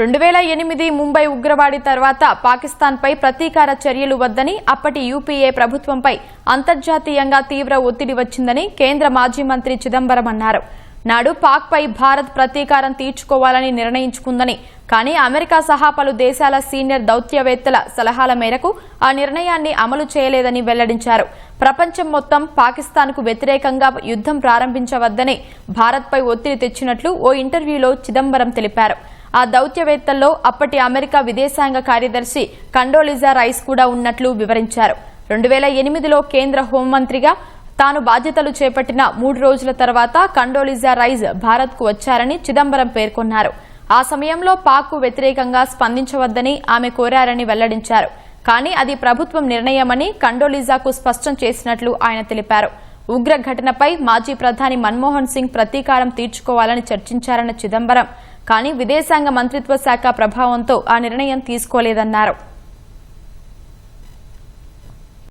రెండు వేల ఎనిమిది ముంబై ఉగ్రవాడి తర్వాత పాకిస్తాన్పై ప్రతీకార చర్యలు వద్దని అప్పటి యూపీఏ ప్రభుత్వంపై అంతర్జాతీయంగా తీవ్ర ఒత్తిడి వచ్చిందని కేంద్ర మాజీ మంత్రి చిదంబరం అన్నారు. నాడు పాక్పై భారత్ ప్రతీకారం తీర్చుకోవాలని నిర్ణయించుకుందని కానీ అమెరికా సహా పలు దేశాల సీనియర్ దౌత్యవేత్తల సలహాల మేరకు ఆ నిర్ణయాన్ని అమలు చేయలేదని వెల్లడించారు. ప్రపంచం మొత్తం పాకిస్తాన్కు వ్యతిరేకంగా యుద్ధం ప్రారంభించవద్దని భారత్పై ఒత్తిడి తెచ్చినట్లు ఓ ఇంటర్వ్యూలో చిదంబరం తెలిపారు. ఆ దౌత్యవేత్తల్లో అప్పటి అమెరికా విదేశాంగ కార్యదర్శి కండోలిజా రైస్ కూడా ఉన్నట్లు వివరించారు. రెండు వేల ఎనిమిదిలో కేంద్ర హోంమంత్రిగా తాను బాధ్యతలు చేపట్టిన మూడు రోజుల తర్వాత కండోలిజా రైజ్ భారత్కు వచ్చారని చిదంబరం పేర్కొన్నారు. ఆ సమయంలో పాక్కు వ్యతిరేకంగా స్పందించవద్దని ఆమె కోరారని వెల్లడించారు. కానీ అది ప్రభుత్వం నిర్ణయమని కండోలిజాకు స్పష్టం చేసినట్లు ఆయన తెలిపారు. ఉగ్ర ఘటనపై మాజీ ప్రధాని మన్మోహన్ సింగ్ ప్రతీకారం తీర్చుకోవాలని చర్చించారన్న చిదంబరం. కానీ విదేశాంగ మంత్రిత్వ శాఖ ప్రభావంతో ఆ నిర్ణయం తీసుకోలేదన్నారు.